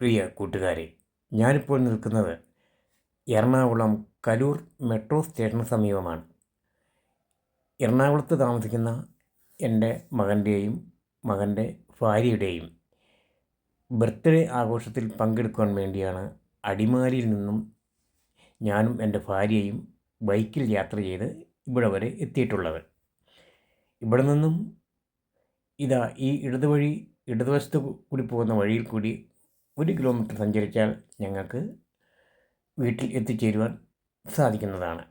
പ്രിയ കൂട്ടുകാരെ ഞാനിപ്പോൾ നിൽക്കുന്നത് എറണാകുളം കലൂർ മെട്രോ സ്റ്റേഷന് സമീപമാണ്. എറണാകുളത്ത് താമസിക്കുന്ന എന്റെ മകന്റെയും മകന്റെ ഭാര്യയുടെയും ബർത്ത്ഡേ ആഘോഷത്തിൽ പങ്കെടുക്കാൻ വേണ്ടിയാണ് അടിമാലിയിൽ നിന്നും ഞാനും എന്റെ ഭാര്യയും ബൈക്കിൽ യാത്ര ചെയ്ത് ഇവിടെ വരെ എത്തിയിട്ടുള്ളത്. ഇവിടെ നിന്നും ഇതാ ഈ ഇടതുവഴി ഇടതുവശത്ത് കൂടി പോകുന്ന വഴിയിൽ കൂടി ഒരു കിലോമീറ്റർ സഞ്ചരിച്ചാൽ ഞങ്ങൾക്ക് വീട്ടിൽ എത്തിച്ചേരുവാൻ സാധിക്കുന്നതാണ്.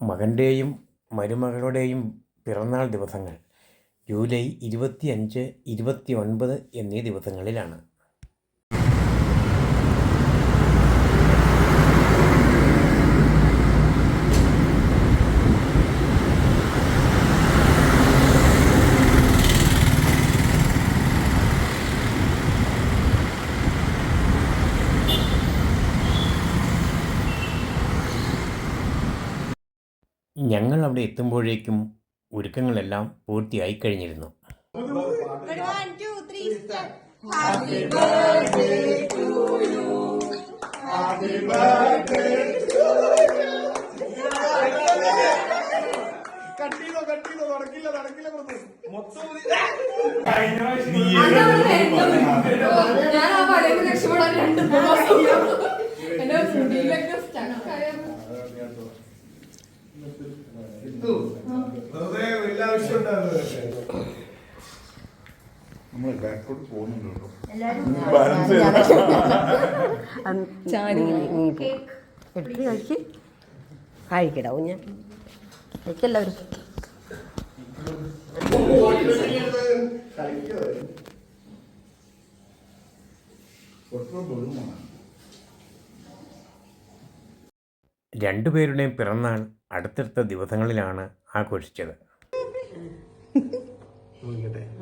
മകന്റെയും മരുമകളുടെയും പിറന്നാൾ ദിവസങ്ങൾ ജൂലൈ ഇരുപത്തി അഞ്ച് ഇരുപത്തി ഒൻപത് എന്നീ ദിവസങ്ങളിലാണ്. ഞങ്ങൾ അവിടെ എത്തുമ്പോഴേക്കും ഒരുക്കങ്ങളെല്ലാം പൂർത്തിയായി കഴിഞ്ഞിരുന്നു. കട്ടിയിലോ കട്ടിയിലോ നടക്കില്ല നടക്കില്ല മൊത്തം ഞാൻ ആ പഴയ രക്ഷപ്പെടാൻ രണ്ട് എന്റെ മുടിയിലൊക്കെ stuck നമ്മൾ ബാക്കോട്ട് പോകുന്നുണ്ടോ എടുത്ത് കഴിക്ക് കഴിക്കടാ കുഞ്ഞ് കഴിക്കെല്ലാവരും രണ്ടുപേരുടെയും പിറന്നാൾ അടുത്തടുത്ത ദിവസങ്ങളിലാണ് ആഘോഷിച്ചത്.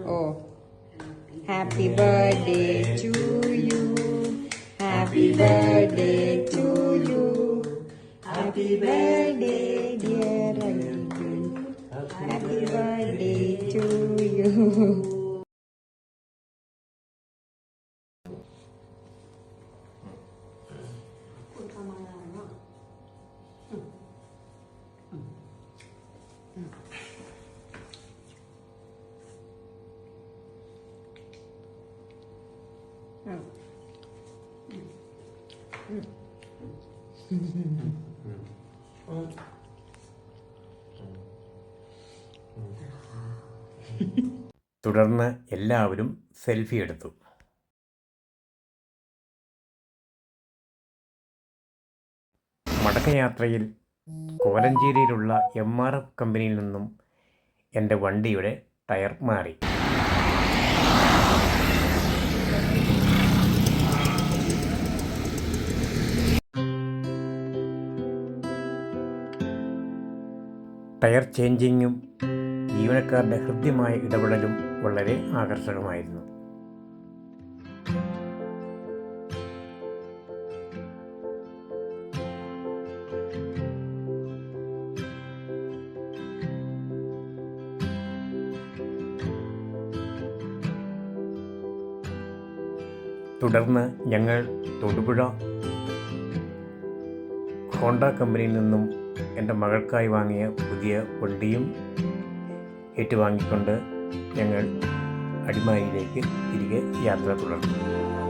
ഓ happy birthday to you. Happy birthday to you. Happy birthday dear happy birthday to you. തുടർന്ന് എല്ലാവരും സെൽഫി എടുത്തു. മടക്കയാത്രയിൽ കോലഞ്ചേരിയിലുള്ള എം ആർ എഫ് കമ്പനിയിൽ നിന്നും എന്റെ വണ്ടിയുടെ ടയർ മാറി. ടയർ ചേഞ്ചിങ്ങും ജീവനക്കാരുടെ ഹൃദ്യമായ ഇടപെടലും വളരെ ആകർഷകമായിരുന്നു. തുടർന്ന് ഞങ്ങൾ തൊടുപുഴ ഹോണ്ട കമ്പനിയിൽ നിന്നും എന്റെ മകൾക്കായി വാങ്ങിയ പുതിയ വണ്ടിയും ഏറ്റുവാങ്ങിക്കൊണ്ട് ഞങ്ങൾ അടിമാലിയിലേക്ക് തിരികെ യാത്ര തുടർന്നു.